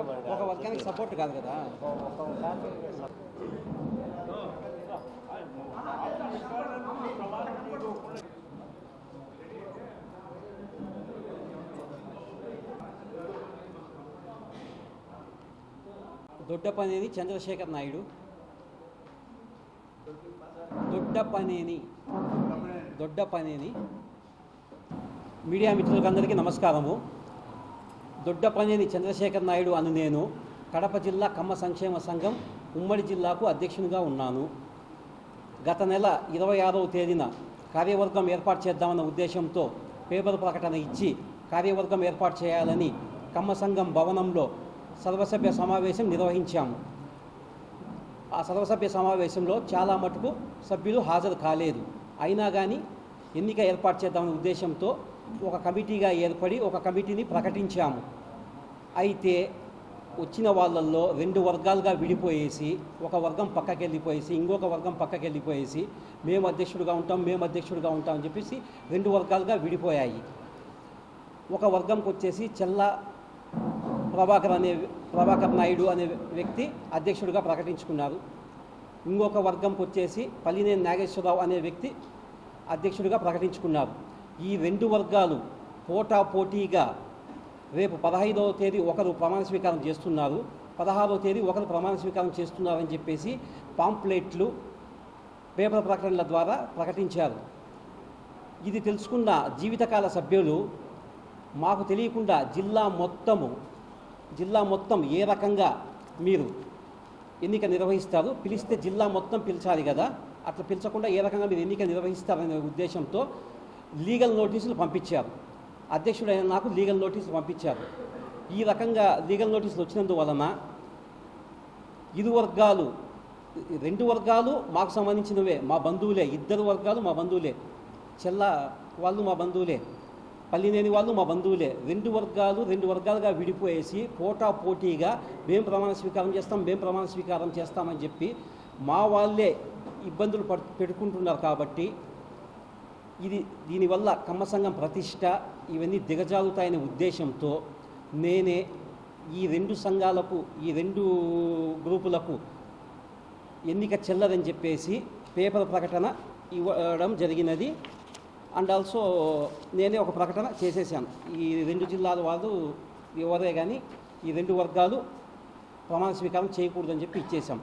ఒక వర్గానికి సపోర్ట్ కాదు కదా? దొడ్డపనేని చంద్రశేఖర్ నాయుడు. దొడ్డపనేని. దొడ్డపనేని. మీడియా మిత్రులందరికీ నమస్కారము. దొడ్డపనేని చంద్రశేఖర్ నాయుడు అని నేను కడప జిల్లా కమ్మ సంక్షేమ సంఘం ఉమ్మడి జిల్లాకు అధ్యక్షునిగా ఉన్నాను. గత నెల ఇరవై ఆరవ తేదీన కార్యవర్గం ఏర్పాటు చేద్దామన్న ఉద్దేశంతో పేపర్ ప్రకటన ఇచ్చి కార్యవర్గం ఏర్పాటు చేయాలని కమ్మ సంఘం భవనంలో సర్వసభ్య సమావేశం నిర్వహించాము. ఆ సర్వసభ్య సమావేశంలో చాలా మటుకు సభ్యులు హాజరు కాలేదు. అయినా కానీ ఎన్నిక ఏర్పాటు చేద్దామనే ఉద్దేశంతో ఒక కమిటీగా ఏర్పడి ఒక కమిటీని ప్రకటించాము. అయితే వచ్చిన వాళ్ళల్లో రెండు వర్గాలుగా విడిపోయేసి ఒక వర్గం పక్కకి వెళ్ళిపోయేసి ఇంకొక వర్గం పక్కకి వెళ్ళిపోయేసి మేము అధ్యక్షుడిగా ఉంటాం మేము అధ్యక్షుడిగా ఉంటాం అని చెప్పేసి రెండు వర్గాలుగా విడిపోయాయి. ఒక వర్గంకి వచ్చేసి చెల్ల ప్రభాకర్ అనే ప్రభాకర్ నాయుడు అనే వ్యక్తి అధ్యక్షుడిగా ప్రకటించుకున్నారు. ఇంకొక వర్గంకి వచ్చేసి పల్లినేని నాగేశ్వరరావు అనే వ్యక్తి అధ్యక్షుడిగా ప్రకటించుకున్నారు. ఈ రెండు వర్గాలు పోటా పోటీగా రేపు పదహైదవ తేదీ ఒకరు ప్రమాణ స్వీకారం చేస్తున్నారు. పదహారవ తేదీ ఒకరు ప్రమాణ స్వీకారం చేస్తున్నారని చెప్పేసి పాంప్లెట్లు పేపర్ ప్రకటనల ద్వారా ప్రకటించారు. ఇది తెలుసుకున్న జీవితకాల సభ్యులు మాకు తెలియకుండా జిల్లా మొత్తము జిల్లా మొత్తం ఏ రకంగా మీరు ఎన్నిక నిర్వహిస్తారు పిలిస్తే జిల్లా మొత్తం పిలిచాలి కదా. అట్లా పిలిచకుండా ఏ రకంగా మీరు ఎన్నిక నిర్వహిస్తారనే ఉద్దేశంతో లీగల్ నోటీసులు పంపించారు. అధ్యక్షుడైన నాకు లీగల్ నోటీసులు పంపించారు. ఈ రకంగా లీగల్ నోటీసులు వచ్చినందువలన ఇరు వర్గాలు రెండు వర్గాలు మాకు సంబంధించినవే. మా బంధువులే ఇద్దరు వర్గాలు మా బంధువులే. చెల్ల వాళ్ళు మా బంధువులే పల్లినేని వాళ్ళు మా బంధువులే. రెండు వర్గాలు రెండు వర్గాలుగా విడిపోయేసి పోటా పోటీగా మేము ప్రమాణ స్వీకారం చేస్తాం మేము ప్రమాణ స్వీకారం చేస్తామని చెప్పి మా వాళ్ళే ఇబ్బందులు పెట్టుకుంటున్నారు కాబట్టి ఇది దీనివల్ల కమ్మ సంఘం ప్రతిష్ట ఇవన్నీ దిగజారుతాయనే ఉద్దేశంతో నేనే ఈ రెండు సంఘాలకు ఈ రెండు గ్రూపులకు ఎన్నిక చెల్లదని చెప్పేసి పేపర్ ప్రకటన ఇవ్వడం జరిగినది. అండ్ ఆల్సో నేనే ఒక ప్రకటన చేసేసాను ఈ రెండు జిల్లాల వాళ్ళు ఎవరే కానీ ఈ రెండు వర్గాలు ప్రమాణ స్వీకారం చేయకూడదని చెప్పి ఇచ్చేసాం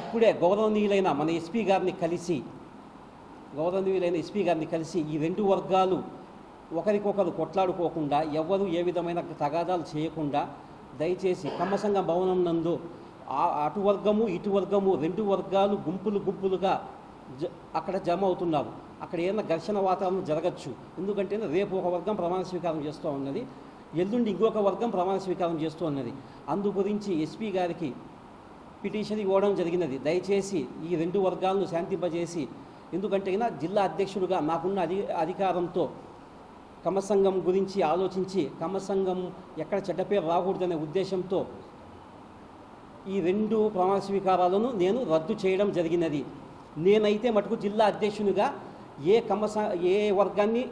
ఇప్పుడే గౌరవనీయులైన మన ఎస్పీ గారిని కలిసి గౌరవనీయులైన ఎస్పీ గారిని కలిసి ఈ రెండు వర్గాలు ఒకరికొకరు కొట్లాడుకోకుండా ఎవరు ఏ విధమైన తగాదాలు చేయకుండా దయచేసి కమ్మ భవనం నందు అటు వర్గము ఇటు వర్గము రెండు వర్గాలు గుంపులు గుంపులుగా జ అక్కడ జమ అవుతున్నారు అక్కడ ఏదైనా ఘర్షణ వాతావరణం జరగచ్చు. ఎందుకంటే రేపు ఒక వర్గం ప్రమాణ స్వీకారం చేస్తూ ఉన్నది ఎల్లుండి ఇంకొక వర్గం ప్రమాణ స్వీకారం చేస్తూ ఉన్నది. అందు గురించి ఎస్పీ గారికి పిటిషన్ ఇవ్వడం జరిగినది. దయచేసి ఈ రెండు వర్గాలను శాంతింపజేసి ఎందుకంటే అయినా జిల్లా అధ్యక్షుడిగా నాకున్న అధి అధికారంతో కమసంఘం గురించి ఆలోచించి కమసంఘం ఎక్కడ చెడ్డపేరు రాకూడదనే ఉద్దేశంతో ఈ రెండు ప్రమాణ స్వీకారాలను నేను రద్దు చేయడం జరిగినది. నేనైతే మటుకు జిల్లా అధ్యక్షునిగా ఏ కమస ఏ వర్గాన్ని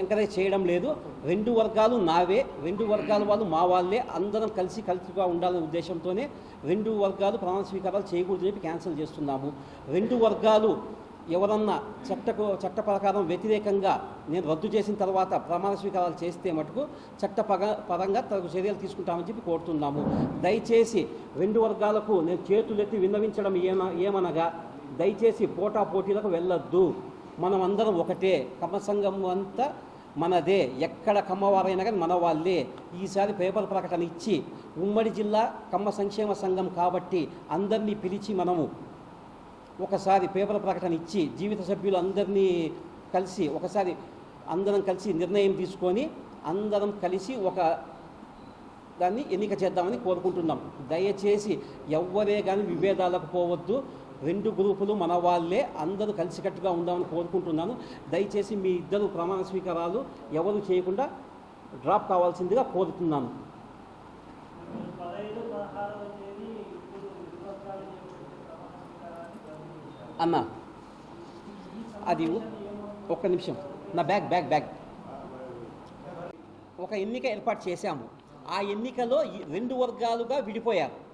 ఎంకరేజ్ చేయడం లేదు. రెండు వర్గాలు నావే రెండు వర్గాల వాళ్ళు మా వాళ్ళే అందరం కలిసి కలిసిగా ఉండాలనే ఉద్దేశంతోనే రెండు వర్గాలు ప్రమాణ స్వీకారాలు చేయకూడదు చెప్పి క్యాన్సిల్ చేస్తున్నాము. రెండు వర్గాలు ఎవరన్నా చట్టకు చట్ట ప్రకారం వ్యతిరేకంగా నేను రద్దు చేసిన తర్వాత ప్రమాణ స్వీకారాలు చేస్తే మటుకు చట్ట పరంగా తగు చర్యలు తీసుకుంటామని చెప్పి కోరుతున్నాము. దయచేసి రెండు వర్గాలకు నేను చేతులెత్తి విన్నవించడం ఏమ ఏమనగా దయచేసి పోటా పోటీలకు వెళ్ళొద్దు. మనం అందరం ఒకటే. కమ్మ సంఘం అంతా మనదే. ఎక్కడ కమ్మవారైనా కానీ మన వాళ్ళే ఈసారి పేపర్ ప్రకటన ఇచ్చి ఉమ్మడి జిల్లా కమ్మ సంక్షేమ సంఘం కాబట్టి అందరినీ పిలిచి మనము ఒకసారి పేపర్ ప్రకటన ఇచ్చి జీవిత సభ్యులు అందరినీ కలిసి ఒకసారి అందరం కలిసి నిర్ణయం తీసుకొని అందరం కలిసి ఒక దాన్ని ఎన్నిక చేద్దామని కోరుకుంటున్నాం. దయచేసి ఎవ్వరే కానీ విభేదాలకు పోవద్దు. రెండు గ్రూపులు మన వాళ్ళే అందరూ కలిసికట్టుగా ఉందామని కోరుకుంటున్నాను. దయచేసి మీ ఇద్దరు ప్రమాణ స్వీకారాలు ఎవరు చేయకుండా డ్రాప్ కావాల్సిందిగా కోరుతున్నాను. అన్న అది ఒక్క నిమిషం. నా బ్యాగ్ బ్యాగ్ బ్యాగ్. ఒక ఎన్నిక ఏర్పాటు చేశాము. ఆ ఎన్నికలో రెండు వర్గాలుగా విడిపోయారు.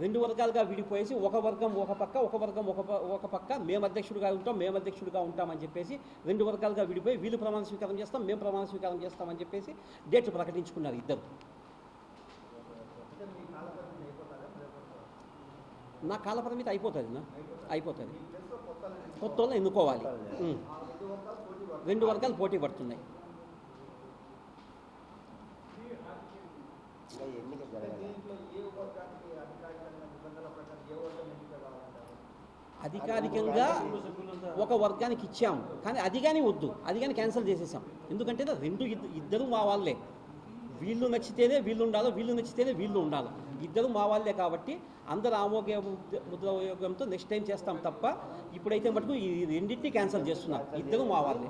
రెండు వర్గాలుగా విడిపోయేసి ఒక వర్గం ఒక పక్క ఒక వర్గం ఒక ఒక పక్క. మేము అధ్యక్షుడిగా ఉంటాం మేము అధ్యక్షుడిగా ఉంటామని చెప్పేసి రెండు వర్గాలుగా విడిపోయి వీళ్ళు ప్రమాణ స్వీకారం చేస్తాం మేము ప్రమాణ స్వీకారం చేస్తామని చెప్పేసి డేట్ ప్రకటించుకున్నారు ఇద్దరు. నా కాలపరిమితి అయిపోతుంది నా? అయిపోతుంది. కొత్త వాళ్ళు ఎన్నుకోవాలి రెండు వర్గాలు పోటీ పడుతున్నాయి. ఎన్నిక అధికారికంగా ఒక వర్గానికి ఇచ్చాం. కానీ అది కానీ వద్దు. అది కానీ క్యాన్సిల్ చేసేసాం. ఎందుకంటే రెండు ఇద్దరు మా వాళ్ళే. వీళ్ళు నచ్చితేనే వీళ్ళు ఉండాలి వీళ్ళు నచ్చితేనే వీళ్ళు ఉండాలి. ఇద్దరు మా వాళ్ళే కాబట్టి అందరు ఆమోగ ముద్రయోగంతో నెక్స్ట్ టైం చేస్తాం తప్ప ఇప్పుడైతే మటుకు ఈ రెండింటినీ క్యాన్సిల్ చేస్తున్నారు ఇద్దరు మా వాళ్ళే.